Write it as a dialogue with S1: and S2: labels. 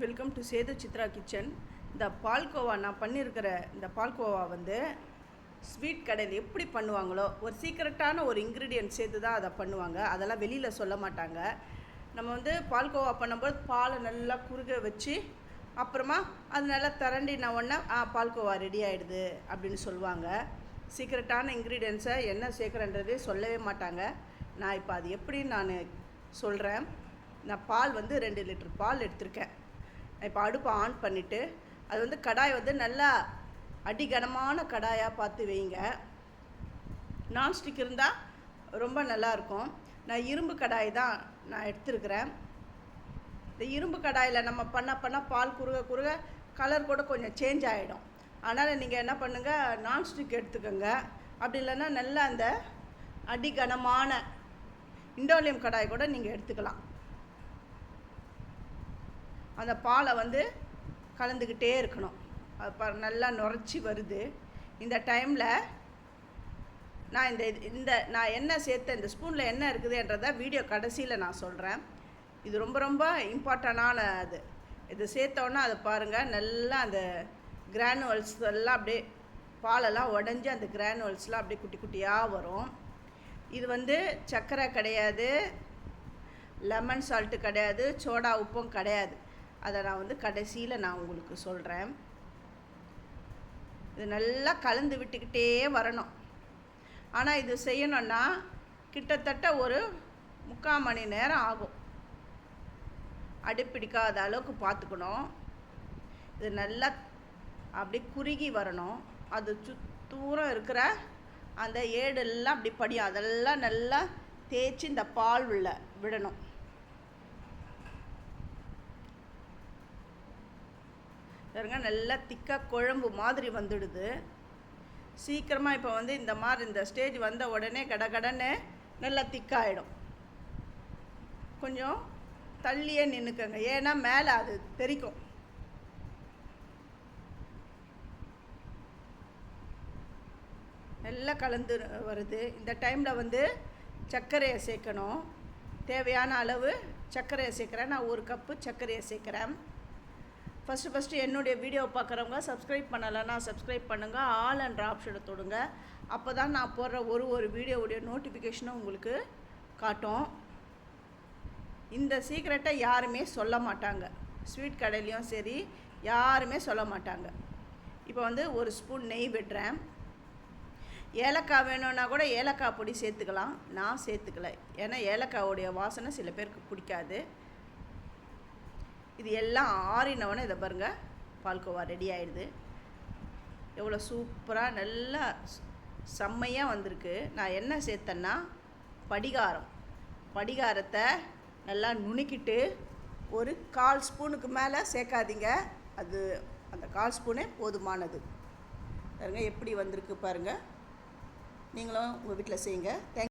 S1: Welcome to Sethu Chitra kitchen இந்த பால்கோவா நான் பண்ணியிருக்கிற இந்த பால்கோவா வந்து ஸ்வீட் கடையில் எப்படி பண்ணுவாங்களோ ஒரு சீக்ரெட்டான ஒரு இன்க்ரீடியன்ட் சேர்த்து தான் அதை பண்ணுவாங்க. அதெல்லாம் வெளியில் சொல்ல மாட்டாங்க. நம்ம வந்து பால்கோவா பண்ணும்போது பாலை நல்லா குறுக வச்சு அப்புறமா அது நல்லா திரண்டின உடனே ஆ பால்கோவா ரெடி ஆகிடுது அப்படின்னு சொல்லுவாங்க. சீக்ரெட்டான இன்க்ரீடியன்ஸை என்ன சேர்க்குறன்றதே சொல்லவே மாட்டாங்க. நான் இப்போ அது எப்படி நான் சொல்கிறேன் நான் பால் வந்து ரெண்டு லிட்டர் பால் எடுத்திருக்கேன். இப்போ அடுப்பை ஆன் பண்ணிவிட்டு அது வந்து கடாய் வந்து நல்லா அடிகனமான கடாயாக பார்த்து வைங்க. நான்ஸ்டிக் இருந்தால் ரொம்ப நல்லாயிருக்கும் நான் இரும்பு கடாய் தான் நான் எடுத்துருக்கிறேன். இந்த இரும்பு கடாயில் நம்ம பண்ண பண்ண பால் குறுக குறுக கலர் கூட கொஞ்சம் சேஞ்ச் ஆகிடும் அதனால் நீங்கள் என்ன பண்ணுங்கள் நான்ஸ்டிக் எடுத்துக்கோங்க. அப்படி இல்லைன்னா நல்லா அந்த அடிகனமான இண்டோலியம் கடாய் கூட நீங்கள் எடுத்துக்கலாம். அந்த பாலை வந்து கலந்துக்கிட்டே இருக்கணும். அது நல்லா நுரைச்சி வருது. இந்த டைமில் நான் இந்த இது- இந்த நான் என்ன சேர்த்த இந்த ஸ்பூனில் என்ன இருக்குதுன்றதை வீடியோ கடைசியில் நான் சொல்கிறேன் இது ரொம்ப ரொம்ப இம்பார்ட்டண்டான அது. இது சேர்த்தோன்னா அதை பாருங்கள் நல்லா அந்த கிரானுவல்ஸ் எல்லாம் அப்படியே பாலெல்லாம் உடஞ்சி அந்த கிரானுவல்ஸ்லாம் அப்படியே குட்டி குட்டியாக வரும். இது வந்து சர்க்கரை கிடையாது லெமன் சால்ட்டு கிடையாது சோடா உப்பும் கிடையாது. அதை நான் வந்து கடைசியில் நான் உங்களுக்கு சொல்கிறேன் இது நல்லா கலந்து விட்டுக்கிட்டே வரணும். ஆனால் இது செய்யணுன்னா கிட்டத்தட்ட ஒரு முக்கால் மணி நேரம் ஆகும். அடுப்பிடிக்காத அளவுக்கு பார்த்துக்கணும். இது நல்லா அப்படி குறுகி வரணும். அது சுத்தூரம் இருக்கிற அந்த ஏடெல்லாம் அப்படி படியும். அதெல்லாம் நல்லா தேய்ச்சி இந்த பால் உள்ள விடணும். பாருங்க நல்லா திக்காக குழம்பு மாதிரி வந்துடுது. சீக்கிரமாக இப்போ வந்து இந்த மாதிரி இந்த ஸ்டேஜ் வந்த உடனே கடகடன்னு நல்லா திக்காயிடும். கொஞ்சம் தள்ளியே நின்றுக்கங்க ஏன்னா மேலே அது தெரிக்கும். நல்லா கலந்து வருது. இந்த டைமில் வந்து சர்க்கரையை சேர்க்கணும். தேவையான அளவு சர்க்கரையை சேர்க்குறேன். நான் ஒரு கப்பு சர்க்கரையை சேர்க்குறேன். ஃபஸ்ட்டு ஃபஸ்ட்டு என்னுடைய வீடியோ பார்க்குறவங்க சப்ஸ்கிரைப் பண்ணலைன்னா சப்ஸ்கிரைப் பண்ணுங்கள் ஆல் அண்ட் ஆப்ஷனை தொடுங்க. அப்போ தான் நான் போடுற ஒரு ஒரு வீடியோவுடைய நோட்டிஃபிகேஷனும் உங்களுக்கு காட்டும். இந்த சீக்ரெட்டை யாருமே சொல்ல மாட்டாங்க. ஸ்வீட் கடையிலையும் சரி யாருமே சொல்ல மாட்டாங்க. இப்போ வந்து ஒரு ஸ்பூன் நெய் விடுறேன் ஏலக்காய் வேணும்னா கூட ஏலக்காய் பொடி சேர்த்துக்கலாம். நான் சேர்த்துக்கல. ஏன்னா ஏலக்காவுடைய வாசனை சில பேருக்கு பிடிக்காது. இது எல்லாம் ஆறினவொடனே இதை பாருங்கள் பால்கோவா ரெடி ஆகிடுது எவ்வளோ சூப்பராக நல்லா செம்மையாக வந்திருக்கு. நான் என்ன சேர்த்தேன்னா படிகாரம். படிகாரத்தை நல்லா நுணுக்கிட்டு ஒரு கால் ஸ்பூனுக்கு மேலே சேர்க்காதீங்க. அது அந்த கால் ஸ்பூனே போதுமானது. பாருங்கள் எப்படி வந்திருக்கு பாருங்கள் நீங்களும் உங்கள் வீட்டில் செய்யுங்க. தேங்க்